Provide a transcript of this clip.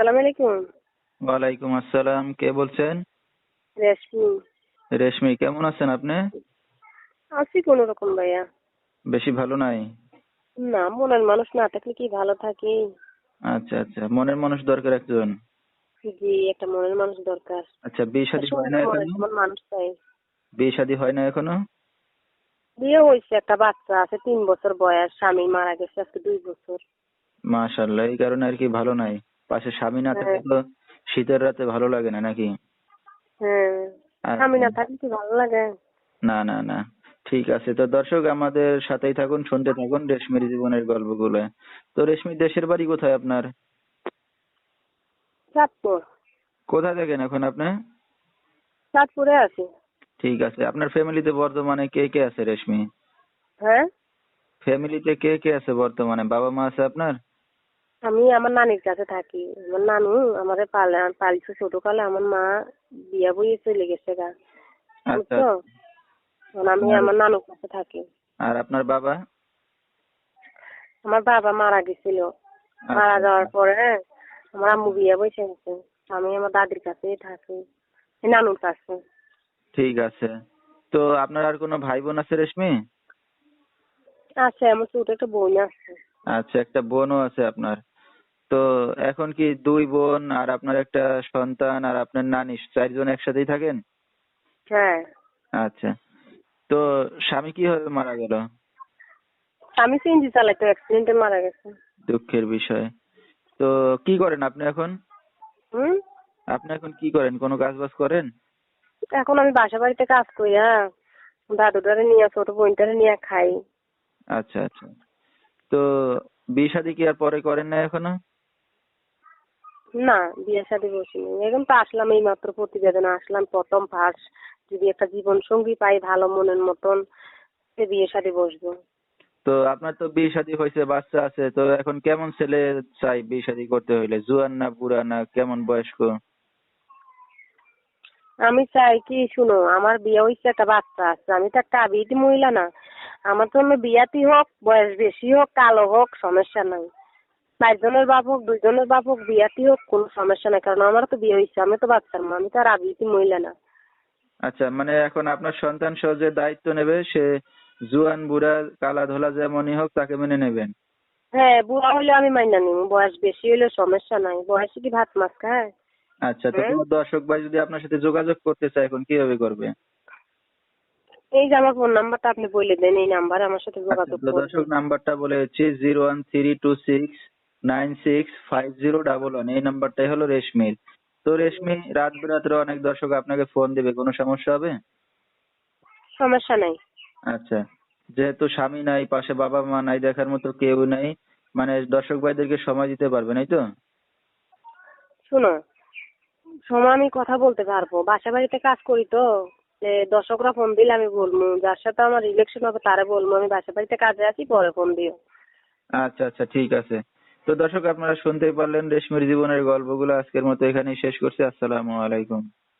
আসসালামু আলাইকুম। ওয়ালাইকুম আসসালাম কে বলছেন? রেশমি। রেশমি কেমন আছেন আপনি? আছি কোনো রকম ভাইয়া। বেশি ভালো নাই? না মনের মানুষ না থাকলে কি ভালো থাকে? আচ্ছা আচ্ছা মনের মানুষ দরকার একজন? জি একটা মনের মানুষ দরকার। আচ্ছা বিয়ে শাদী হয় না এখনও? মানুষ চাই। বিয়ে শাদী হয় না এখনও? বিয়ে হয়েছে একটা বাচ্চা আছে তিন বছর বয়স স্বামী মারা গেছে আজকে দুই বছর। মাশাল্লাহ এই কারণে আর কি ভালো নাই। পাশে স্বামী না থাকলে হ্যাঁ। তো শীতের রাতে ভালো লাগে না নাকি? হ্যাঁ। স্বামী না থাকলে কি ভালো লাগে? না না না। ঠিক আছে। তো দর্শক আমাদের সাথেই থাকুন শুনতে থাকুন রেশমির জীবনের গল্পগুলো। তো রেশমি দেশের বাড়ি কোথায় আপনার? চাঁদপুর। কোথায় থাকেন এখন আপনি? চাঁদপুরে আছি। ঠিক আছে। আপনার ফ্যামিলিতে বর্তমানে কে কে আছে রেশমি? হ্যাঁ? ফ্যামিলিতে কে কে আছে বর্তমানে? বাবা মা আছে আপনার? আমি আমার নানির কাছে থাকি। আমার নানু আমারে পালে পালিছে ছোটকালে আমার মা বিয়া বইয়ে চলে গেছে গা। আচ্ছা। বুঝছ? আমি আমার নানুর কাছে থাকি। আর আপনার বাবা? আমার বাবা মারা গেছিল। মারা আচ্ছা, যাওয়ার পরে আমার আম্মু বিয়ে বসে গেছে। আমি আমার দাদির কাছেই থাকি নানুর কাছে। ঠিক আছে। তো আপনার আর কোনো ভাই বোন আছে রেশমি? আছে আমার ছোট একটা বোন আছে। আচ্ছা একটা বোনও আছে আপনার। তো এখন কি দুই বোন আর আপনার একটা সন্তান আর আপনার নানি চারজন একসাথেই থাকেন? হ্যাঁ। আচ্ছা। তো স্বামী কীভাবে মারা গেল? আমি সিএনজি চালাইতো অ্যাক্সিডেন্টে মারা গেছে। দুঃখের বিষয়। তো কি করেন আপনি এখন? হুম? আপনি এখন কি করেন? কোনো কাজ বাজ করেন? এখন আমি বাসা বাড়িতে কাজ করি হ্যাঁ। দাদুটারে নিয়ে ছোট বোনটারে নিয়ে খাই। আচ্ছা আচ্ছা। তো বিয়ে শাদী কি আর পরে করেন না এখনও? না বিয়ে শাদী বসিনি। এখন তো আসলাম এই মাত্র প্রতিবেদনে আসলাম প্রথম ফার্স্ট যদি একটা জীবন সঙ্গী পাই ভালো মনের মতন সে বিয়ে শাদী বসবো। তো আপনার তো বিয়ে শাদী হয়েছে বাচ্চা আছে তো এখন কেমন ছেলে চাই বিয়ে শাদী করতে হইলে? জুয়ান না বুড়া না কেমন বয়স্ক? আমি চাই কি শুনো আমার বিয়ে হয়েছে একটা বাচ্চা আছে আমি তো একটা আবিটি মহিলা না। আমার জন্য বিয়াতি হোক বয়স বেশি হোক কালো হোক সমস্যা নাই। চারজনের বাপ হোক দুইজনের বাপ হোক বিয়াতি হোক কোনো সমস্যা নাই। কারণ আমার তো বিয়ে হয়েছে আমি তো বাচ্চার মা আমি তো আর আবিটি মহিলা না। আচ্ছা মানে এখন আপনার সন্তান সহ যে দায়িত্ব নেবে সে জুয়ান বুড়া কালা ধোলা যেমনই হোক তাকে মেনে নেবেন? হ্যাঁ বুড়া হলে আমি মাইনা নিব বয়স বেশি হলে সমস্যা নাই। বয়সে কি ভাত মাছ খায়? আচ্ছা তো কোনো দর্শক ভাই যদি আপনার সাথে যোগাযোগ করতে চায় এখন কীভাবে করবে? এই যে আমার ফোন নাম্বারটা আপনি বলে দেন এই নাম্বারে আমার সাথে আচ্ছা, যোগাযোগ তো করবেন দর্শক নাম্বারটা বলে zero one three two six nine six five zero double one এই নাম্বারটাই হলো রেশমির তো রেশমি রাত বেরাত্রে অনেক দর্শক আপনাকে ফোন দেবে কোনো সমস্যা হবে? সমস্যা নাই। আচ্ছা যেহেতু স্বামী নাই পাশে বাবা মা নাই দেখার মতো কেউ নাই মানে দর্শক ভাইদেরকে সময় দিতে পারবে নাই তো? শুনো সময় আমি কথা বলতে পারব। বাসা বাড়িতে কাজ করি তো দর্শকরা ফোন দিলে আমি বলব যার সাথে আমার ইলেকশন হবে তারে বলব আমি বাসা বাড়িতে কাজে আছি পরে ফোন দিও। আচ্ছা আচ্ছা ঠিক আছে। তো দর্শক, আপনারা শুনতেই পারলেন রেশমির জীবনের গল্পগুলো। আজকের মতো এখানেই শেষ করছি। আসসালামু আলাইকুম।